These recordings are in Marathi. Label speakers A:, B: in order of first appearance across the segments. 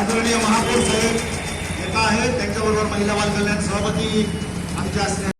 A: आदरणीय महापौर साहेब येत आहेत त्यांच्याबरोबर महिला बाल कल्याण सभापती आमच्या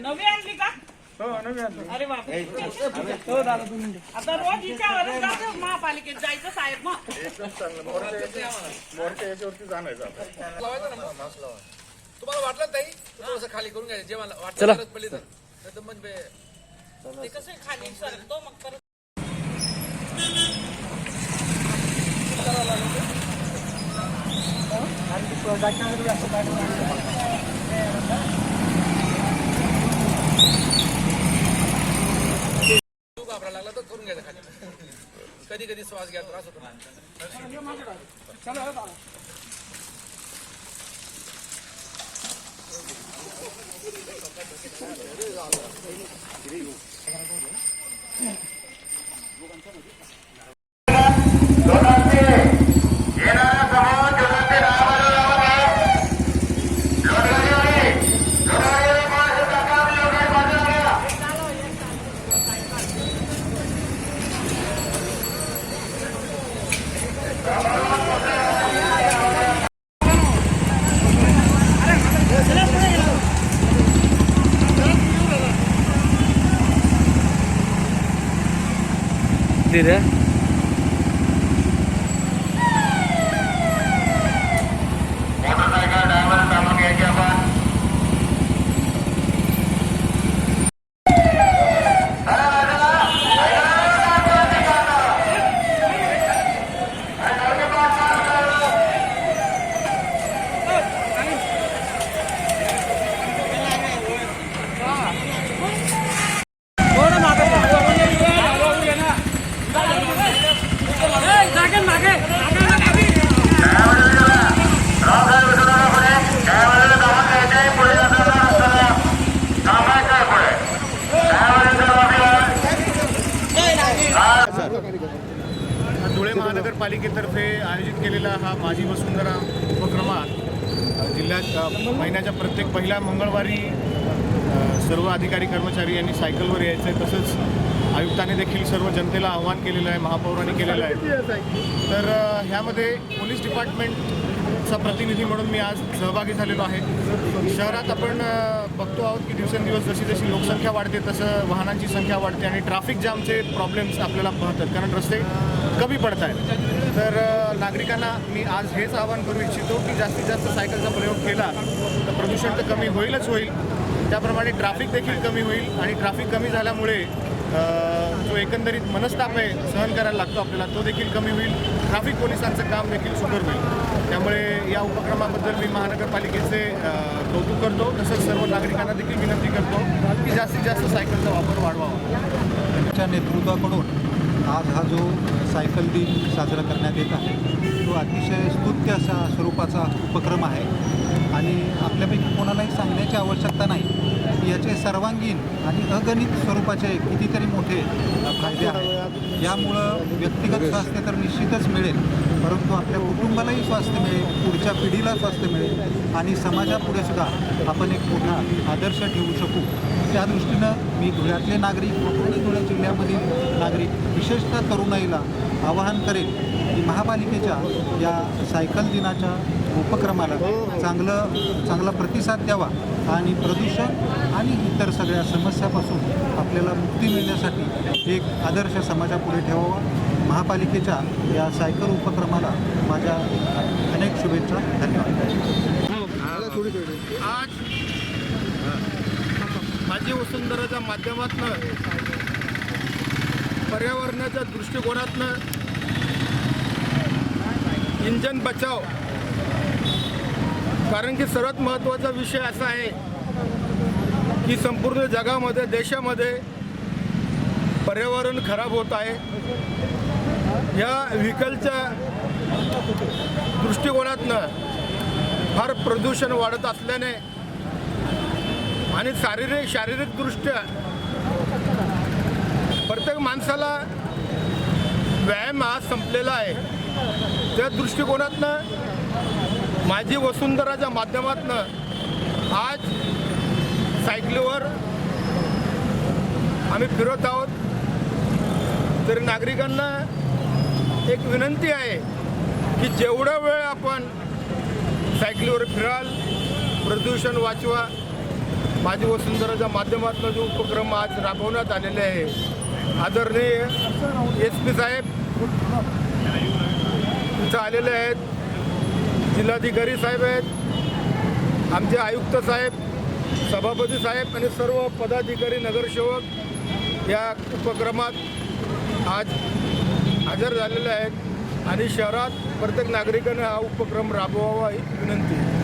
B: नवी आणली का? अरे बापरे. आता रोज हिच्यावरच जातो. महापालिकेत जायचं साहेब मग.
C: तुम्हाला वाटलं ताई? थोडस खाली करून घ्यायचं जेव्हा वाटलं गरज पडली तर. नाही तर म्हणजे
B: ते कसं खाली? सरतो मग परत
C: तू लागला तर करून घ्यायचं खाली कधी कधी श्वास घ्या त्रास होतो
D: येणारा Ümitleri
E: धुळे महानगरपालिकेतर्फे आयोजित केलेला हा माझी वसुंधरा उपक्रमात जिल्ह्यात महिन्याच्या प्रत्येक पहिल्या मंगळवारी सर्व अधिकारी कर्मचारी यांनी सायकलवर यायचं आहे तसंच आयुक्तांनी देखील सर्व जनतेला आव्हान केलेलं आहे महापौरांनी केलेलं आहे. तर ह्यामध्ये पोलीस चा प्रतिनिधी म्हणून मी आज सहभागी झालेलो आहे. शहरात आपण बघतो आहोत की दिवसेंदिवस जशी जशी लोकसंख्या वाढते तसं वाहनांची संख्या वाढते आणि ट्रॅफिक जामचे प्रॉब्लेम्स आपल्याला पाहतात कारण रस्ते कमी पडत आहेत तर नागरिकांना मी आज हेच आवाहन करू इच्छितो की जास्तीत जास्त सायकलचा प्रयोग केला तर प्रदूषण तर कमी होईलच होईल. त्याप्रमाणे ट्रॅफिक देखील कमी होईल आणि ट्रॅफिक कमी झाल्यामुळे जो एकंदरीत मनस्ताप आहे सहन करायला लागतो आपल्याला तो देखील कमी होईल. ट्रॅफिक पोलिसांचं काम देखील सुकर होईल. त्यामुळे या उपक्रमाबद्दल मी महानगरपालिकेचे कौतुक करतो. तसंच सर्व नागरिकांना देखील विनंती करतो की जास्तीत जास्त सायकलचा वापर वाढवावा.
F: त्यांच्या नेतृत्वाकडून आज हा जो सायकल दिन साजरा करण्यात येत आहे तो अतिशय स्तुत्य असा स्वरूपाचा उपक्रम आहे. आणि आपल्यापैकी कोणालाही सांगण्याची आवश्यकता नाही. याचे सर्वांगीण आणि अगणित स्वरूपाचे कितीतरी मोठे फायदे आहेत. यामुळं व्यक्तिगत स्वास्थ्य तर निश्चितच मिळेल परंतु आपल्या कुटुंबालाही स्वास्थ्य मिळेल पुढच्या पिढीला स्वास्थ्य मिळेल आणि समाजापुढे सुद्धा आपण एक मोठा आदर्श ठेवू शकू. त्या दृष्टीनं मी धुळ्यातले नागरिक आणि धुळे जिल्ह्यामधील नागरिक विशेषतः तरुणाईला आवाहन करेन की महापालिकेच्या या सायकल दिनाच्या उपक्रमाला चांगलं चांगला प्रतिसाद द्यावा आणि प्रदूषण इतर सगळ्या समस्यापासून आपल्याला मुक्ती मिळण्यासाठी एक आदर्श समाजापुढे ठेवावा. महापालिकेच्या या सायकल उपक्रमाला माझ्या अनेक शुभेच्छा. धन्यवाद.
G: आज माझी वसुंधराच्या माध्यमातनं पर्यावरणाच्या दृष्टिकोनातनं इंजन बचाव कारण की सर्वात महत्त्वाचा विषय असा आहे की संपूर्ण जगामध्ये देशामध्ये पर्यावरण खराब होत आहे. या व्हीकलच्या दृष्टिकोनातनं फार प्रदूषण वाढत असल्याने आणि शारीरिक शारीरिकदृष्ट्या प्रत्येक माणसाला व्यायाम हा संपलेला आहे. त्या दृष्टिकोनातनं माझी वसुंधराच्या माध्यमातनं आज सायकलीवर आम्ही फिरत आहोत. तर नागरिकांना एक विनंती आहे की जेवढा वेळ आपण सायकलीवर फिराल प्रदूषण वाचवा. माझी वसुंधराच्या माध्यमातून जो उपक्रम आज राबवण्यात आलेले आहे. आदरणीय एस पी साहेब तिथं आलेले आहेत. जिल्हाधिकारी साहेब आहेत. आमचे आयुक्त साहेब सभापती साहेब आणि सर्व पदाधिकारी नगरसेवक या उपक्रमात आज हजर झालेले आहेत आणि शहरात प्रत्येक नागरिकाने हा उपक्रम राबवावा ही विनंती आहे.